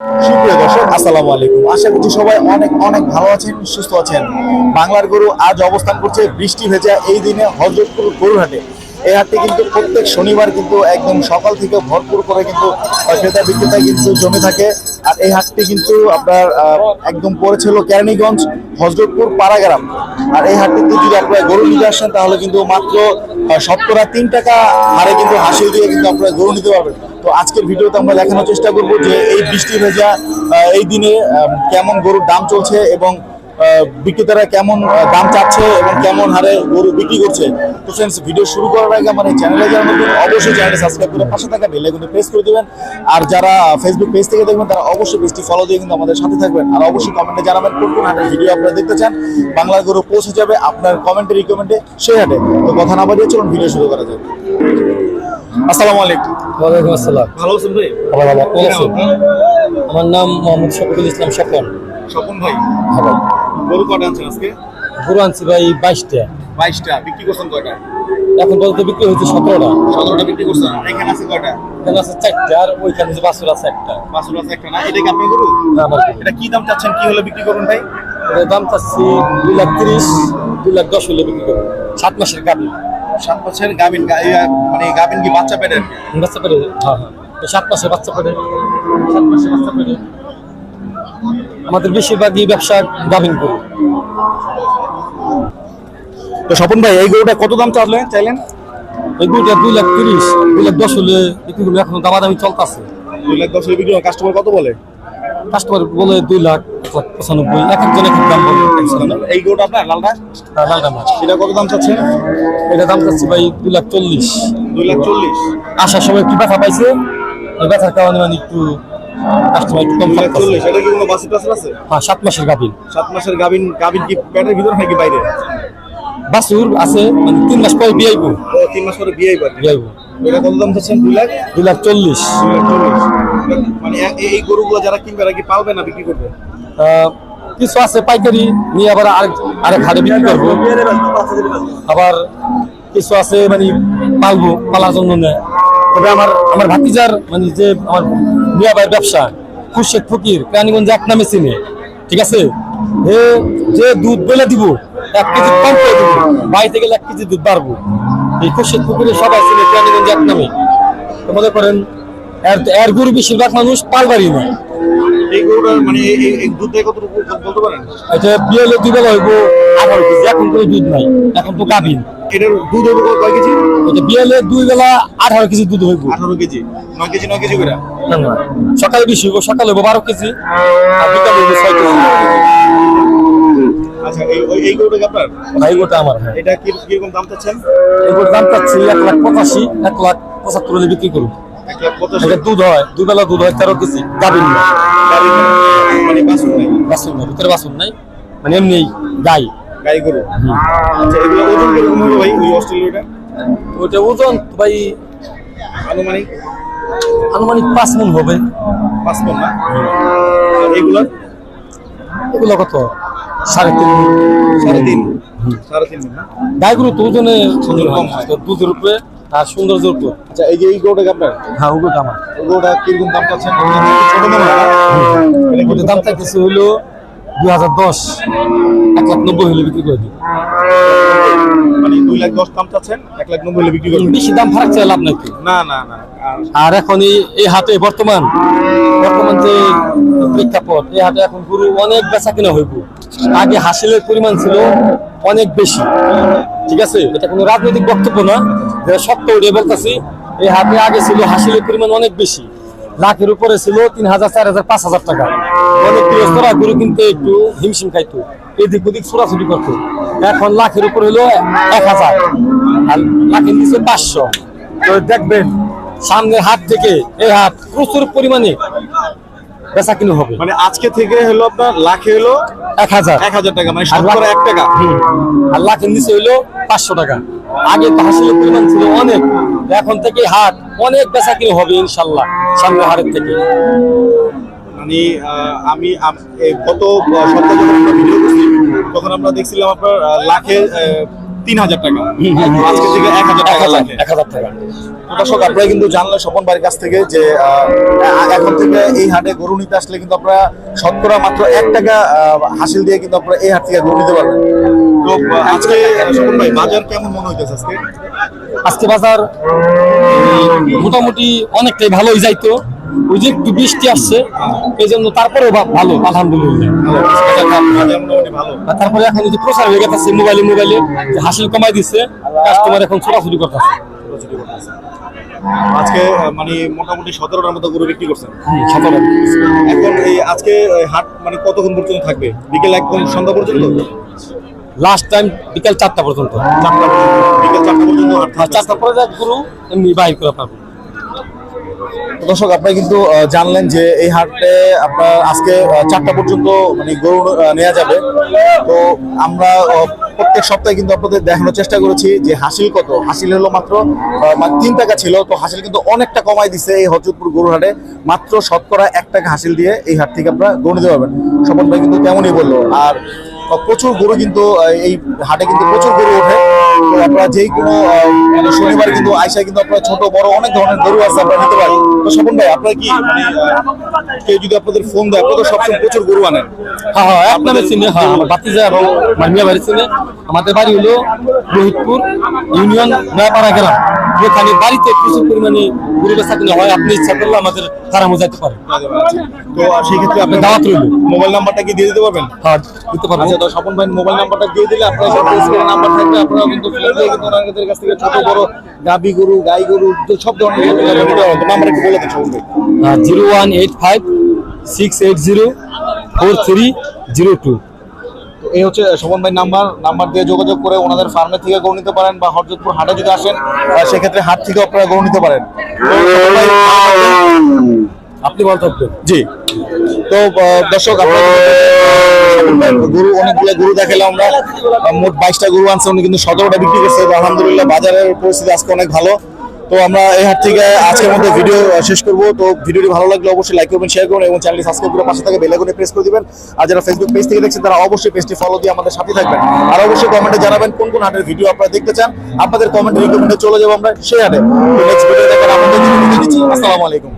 সুপ্রিয় দর্শক, আসসালামু আলাইকুম। আশা করছি সবাই অনেক অনেক ভালো আছেন, সুস্থ আছেন। বাংলার গরু আজ অবস্থান করছে বৃষ্টি ভেজা এই দিনে হজরতপুর গরুহাটে এই হাটটি কিন্তু প্রত্যেক শনিবার কিন্তু একদম সকাল থেকে ভরপুর করে কিন্তু ক্রেতা বিক্রেতা কিন্তু জমে থাকে। আর এই হাটটি কিন্তু আপনার একদম পড়েছিল কেরানীগঞ্জ, হজরতপুর, পাড়াগ্রাম। আর এই হাটটিতে যদি আপনারা গরু নিতে আসেন, তাহলে কিন্তু মাত্র সত্তরা তিন টাকা হারে কিন্তু হাসিল দিয়ে কিন্তু আপনার গরু নিতে পারবেন। তো আজকের ভিডিওতে আমরা দেখানোর চেষ্টা করব যে এই বৃষ্টি ভেজা এই দিনে কেমন গরুর দাম চলছে এবং বিক্রেতারা কেমন দাম চাচ্ছে এবং কেমন হারে গরু বিক্রি করছে? তো ফ্রেন্ডস ভিডিও শুরু করার আগে আমার এই চ্যানেলে যারা নতুন অবশ্যই চ্যানেলটি সাবস্ক্রাইব করে পাশে থাকা বেল আইকনটি প্রেস করে দিবেন। আর যারা ফেসবুক পেজ থেকে দেখবেন তারা অবশ্যই পেজটি ফলো দিয়ে কিন্তু আমাদের সাথে থাকবেন। আর অবশ্যই কমেন্টে জানাবেন কোন কোন হাটের ভিডিও আপনারা দেখতে চান। বাংলার গরু পৌঁছে যাবে আপনার কমেন্টে রিকমেন্ডে সেই হাটে। তো কথা না বাড়িয়ে চলুন ভিডিও শুরু করা যাবে আসসালামু আলাইকুম। ওয়ালাইকুম আসসালাম। ভালো আছেন ভাই? কোন আছেন? আমার নাম মোহাম্মদ শফিকুল ইসলাম স্বপন। স্বপন ভাই। হ্যাঁ ভাই। গরু কটা আনছেন আজকে? গরু আনছি ভাই বাইশটা। বাইশটা বিক্রি করছেন কয়টা? এখন পর্যন্ত বিক্রি হয়েছে সতেরোটা। সতেরোটা বিক্রি করছেন। এখানে আছে কয়টা? এখানে আছে চারটা আর ওইখানে যে বাছুর আছে একটা। পাঁচশো আছে একটা না? এটা কি আপনার গরু? না, এটা কি দাম চাচ্ছেন? কি হলে বিক্রি করুন ভাই? দাম চাচ্ছি দুই লাখ তিরিশ দুই লাখ দশ হলে বিক্রি করব। সাত মাসের গাবি সাত বছরের গাবিন গা- মানে গাবিন কি বাচ্চা পেটের? বাচ্চা পেটে হ্যাঁ হ্যাঁ। সাত মাসে বাচ্চা পেটে। সাত মাসে বাচ্চা পেটে। আমাদের বেশিরভাগই ব্যবসা গাভিন করি। তো স্বপন ভাই এই গরুটা কত দাম চাইলেন? চাইলেন? এই দুইটা দুই লাখ তিরিশ দুই লাখ দশ হলে বিক্রি করব এখন দামাদামি চলতেছে। দুই লাখ দশ বিক্রি কাস্টমার কত বলে? কাস্টমার বলে দুই লাখ পঁচানব্বই এক একজন এক দাম বলে। এই গরুটা আপনার লালটা? হ্যাঁ, লালটা মাছ এটা কত দাম চাচ্ছে? এটা দাম চাচ্ছে ভাই দুই লাখ চল্লিশ। দুই লাখ চল্লিশ। আসার সময় একটু ব্যথা পাইছে। ব্যথার কারণে মানে একটু কাস্টমার একটু কম দুই লাখ থাকতেছে চল্লিশ এটা কি কোনো বাসি টাসি আছে? হ্যাঁ সাত মাসের গাভিন সাত মাসের গাবিন গাবিন কি পেটের ভিতরে নাকি বাইরে? বাসুর আছে মানে তিন মাস পরে বিয়ে আইব তিন মাস পরে বিয়ে পারবে বিয়ে আইব এটা কত দাম চাচ্ছেন? দুই লাখ? দুই লাখ চল্লিশ। দুই লাখ চল্লিশ। মানে এই গরুগুলো যারা কিনবে কি পালবে না বিক্রি করবে? কিছু আছে পাইকারি নিয়ে আবার আরেক আরেক বিক্রি করব। আবার কিছু আছে মানে পালবো পালার জন্য নেয়। তবে আমার আমার ভাতিজার মানে যে আমার মিয়া ভাইয়ের ব্যবসা খুশেক ফকির প্রাণীগঞ্জ এক নামে চিনে ঠিক আছে? এ যে দুধ বলে দিব এক কেজি কম করে দিব বাড়িতে গেলে এক কেজি দুধ বাড়বো। এই খুশেক ফকিরের সবাই চিনে প্রাণীগঞ্জ এক নামে। তো মনে করেন এর এর গরু বেশিরভাগ মানুষ পালবারই না। এই গরুটার মানে এই- এই কতটুকু বলতে পারেন? এটা বিয়ে হলে হইব আঠারো কেজি এখন কোনো দুধ নাই এখন তো গাভিন। এটার দুধ হবে কয় কেজি? এটা বিয়ে হলে দুই বেলা আঠারো কেজি দুধ হইব। আঠারো কেজি। নয় কেজি নয় কেজি করে। সকালে বেশি হইব সকালে হইব বারো কেজি। আর বিকালে হইব ছয় কেজি। আচ্ছা এই এই গরুটা আপনার? ভাই গোটা আমার হ্যাঁ। এটা কি কীরকম দাম চাচ্ছেন? এগুলোর দাম চাচ্ছি এক লাখ পঁচাশি এক লাখ পঁচাত্তর হলে বিক্রি করুন। এটা দুধ হয় দুই বেলা দুধ হয় তেরো কেজি। গাভিন না মানে বাসন নেই। বাসন ভিতরে বাসন নাই। মানে এমনি গাই। গাই গরু আচ্ছা এগুলো ওজন কীরকম হবে ভাই ওই অস্ট্রেলিয়াটা? ওইটা ওজন ভাই আনুমানিক? আনুমানিক পাঁচ মন হবে। পাঁচ পন না? এগুলো? এগুলো কত? সাড়ে তিন সাড়ে তিন সাড়ে তিন না? গাইগুলো তো ওজনে কম হয়। দুধের উপরে আর সৌন্দর্যের উপর। আচ্ছা এই যে এই গরুটা কি আপনার? হ্যাঁ ওগুলো আমার। ওই কীরকম দাম চাচ্ছেন? ছোট দাম দাম থাকতেছে হইল দুই হাজার দশ। এক লাখ নব্বই হলে বিক্রি করে দিই মানে দুই লাখ দশ দাম চাচ্ছেন এক লাখ নব্বই হলে বিক্রি করবেন বেশি দাম ফারাক চাই লাভ নাই না না না আর এখন এই হাটে বর্তমান বর্তমান যে প্রেক্ষাপট এই হাটে এখন গরু অনেক বেচা কিনা হইব। আগে হাসিলের পরিমাণ ছিল অনেক বেশি। ঠিক আছে? এটা কোনো রাজনৈতিক বক্তব্য না। যেটা সত্য উঠে বলতেছি এই হাতে আগে ছিল হাসিলের পরিমাণ অনেক বেশি। লাখের উপরে ছিল তিন হাজার চার হাজার পাঁচ হাজার টাকা। অনেক গৃহস্থরা গরু কিনতে একটু হিমশিম খাইতো এদিক ওদিক ছোড়াছুটি করতো। এখন লাখের উপর হলো এক হাজার আর লাখের নিচে পাঁচশো। তো দেখবেন সামনের হাট থেকে এই হাট প্রচুর পরিমাণে বেচা কিনে হবে। মানে আজকে থেকে হলো আপনার লাখে হলো এক হাজার। এক হাজার টাকা মানে আর এক টাকা। আর লাখের নিচে হইল পাঁচশো টাকা। আগে তো হাসিলের পরিমাণ ছিল অনেক। এখন থেকে হাট অনেক বেচা কিনে হবে ইনশাল্লাহ সামনের হাটের থেকে। আহ, আমি গত সপ্তাহে যখন আমরা ভিডিও করছি তখন আমরা দেখছিলাম আপনার লাখে তিন হাজার টাকা। আজকে থেকে এক হাজার টাকা লাখে। এক হাজার টাকা। দর্শক আপনারা কিন্তু জানলেন স্বপন ভাইয়ের কাছ থেকে যে এখন থেকে এই হাটে গরু নিতে আসলে কিন্তু আপনারা শতকরা মাত্র এক টাকা হাসিল দিয়ে কিন্তু আপনারা এই হাট থেকে গরু নিতে পারবেন। তো আজকে স্বপন ভাই বাজার কেমন মনে হইতেছে আজকে? আজকে বাজার মোটামুটি অনেকটাই ভালোই যাইতো। ওই যে একটু বৃষ্টি আসছে এই জন্য তারপরেও ভালো আলহামদুলিল্লাহ। তারপরে এখন যে প্রচার হয়ে গেছে মোবাইলে মোবাইলে হাসিল কমাই দিচ্ছে কাস্টমার এখন ছোটাছুটি করতেছে। আজকে মানে মোটামুটি সতেরোটার মতো গরু বিক্রি করছেন। সতেরো। এখন এই আজকে হাট মানে কতক্ষণ পর্যন্ত থাকবে? বিকেল একদম সন্ধ্যা পর্যন্ত? লাস্ট টাইম বিকাল চারটা পর্যন্ত। চারটা পর্যন্ত বিকেল চারটা পর্যন্ত চারটার পরে গুরু এমনি বাইর করে পাবো। দর্শক, আপনারা কিন্তু জানলেন যে এই হাটে আপনার আজকে চারটা পর্যন্ত মানে গরু নেওয়া যাবে। তো আমরা প্রত্যেক সপ্তাহে কিন্তু আপনাদের দেখানোর চেষ্টা করেছি যে হাসিল কত। হাসিল হলো মাত্র তিন টাকা ছিল। তো হাসিল কিন্তু অনেকটা কমাই দিছে এই হজরতপুর গরুর হাটে। মাত্র শতকরা এক টাকা হাসিল দিয়ে এই হাট থেকে আপনারা গরু নিতে পারবেন। স্বপন ভাই কিন্তু তেমনই বলল। আর প্রচুর গরু কিন্তু এই হাটে কিন্তু প্রচুর গরু ওঠে। তো আপনারা যেই কোনো মানে শনিবার কিন্তু আইসা কিন্তু আপনারা ছোট, বড় অনেক ধরনের গরু আছে আপনারা নিতে পারেন। তো স্বপন ভাই, আপনারা কি মানে কেউ যদি আপনাদের ফোন দেয়, আপনারা তো সবসময় প্রচুর গরু আনেন। হ্যাঁ হ্যাঁ আপনাদের চিনে হ্যাঁ আমার বাতিজা এবং আমার বাড়ি চিনে। আমাদের বাড়ি হলো রোহিতপুর ইউনিয়ন নয়াপাড়া গ্রাম। এখানে বাড়িতে প্রচুর পরিমাণে গরু বেচা কিনা হয়। আপনি ইচ্ছা করলে আমাদের ফার্মে যাইতে পারেন। তো সেই ক্ষেত্রে আপনি দাওয়াত রইল। মোবাইল নাম্বারটা কি দিয়ে দিতে পারবেন? হ্যাঁ দিতে পারবেন আচ্ছা তো স্বপন ভাই মোবাইল নাম্বারটা দিয়ে দিলে আপনার সব স্ক্রিনে নাম্বার থাকবে। আপনারা কিন্তু ফোন দিয়ে কিন্তু ওনাদের কাছ থেকে ছোট বড় গাবি গরু গাই গরু তো সব ধরনের নাম্বার একটু বলে দেন স্বপন ভাই। Zero one eight five six eight zero four three zero two. এই হচ্ছে শোভন ভাই নাম্বার নাম্বার দিয়ে যোগাযোগ করে ওনাদের ফার্মে থেকে গরু নিতে পারেন বা হরজতপুর হাটে যদি আসেন সেক্ষেত্রে হাট থেকে আপনারা গরু নিতে পারেন। আপনি ভালো থাকবেন। জি। তো দর্শক গরু অনেকগুলো গরু দেখালাম আমরা। মোট বাইশটা গরু আনছে উনি কিন্তু সতেরোটা বিক্রি করছে। আলহামদুলিল্লাহ বাজারের পরিস্থিতি আজকে অনেক ভালো। তো আমরা এই হাট থেকে আজকের মধ্যে ভিডিও শেষ করব। তো ভিডিওটি ভালো লাগলে অবশ্যই লাইক করবেন শেয়ার করবেন এবং চ্যানেলটি সাবস্ক্রাইব করে পাশে থাকে বেলাইকনে প্রেস করে দিবেন। আর যারা ফেসবুক পেজ থেকে দেখছেন, তারা অবশ্যই পেজটি ফলো দিয়ে আমাদের সাথে থাকবেন। আর অবশ্যই কমেন্টে জানাবেন কোন কোন হাটের ভিডিও আপনারা দেখতে চান। আপনাদের কমেন্ট রিকমেন্ডে চলে যাব আমরা সেই হাটে। আমাদের আসসালামু আলাইকুম।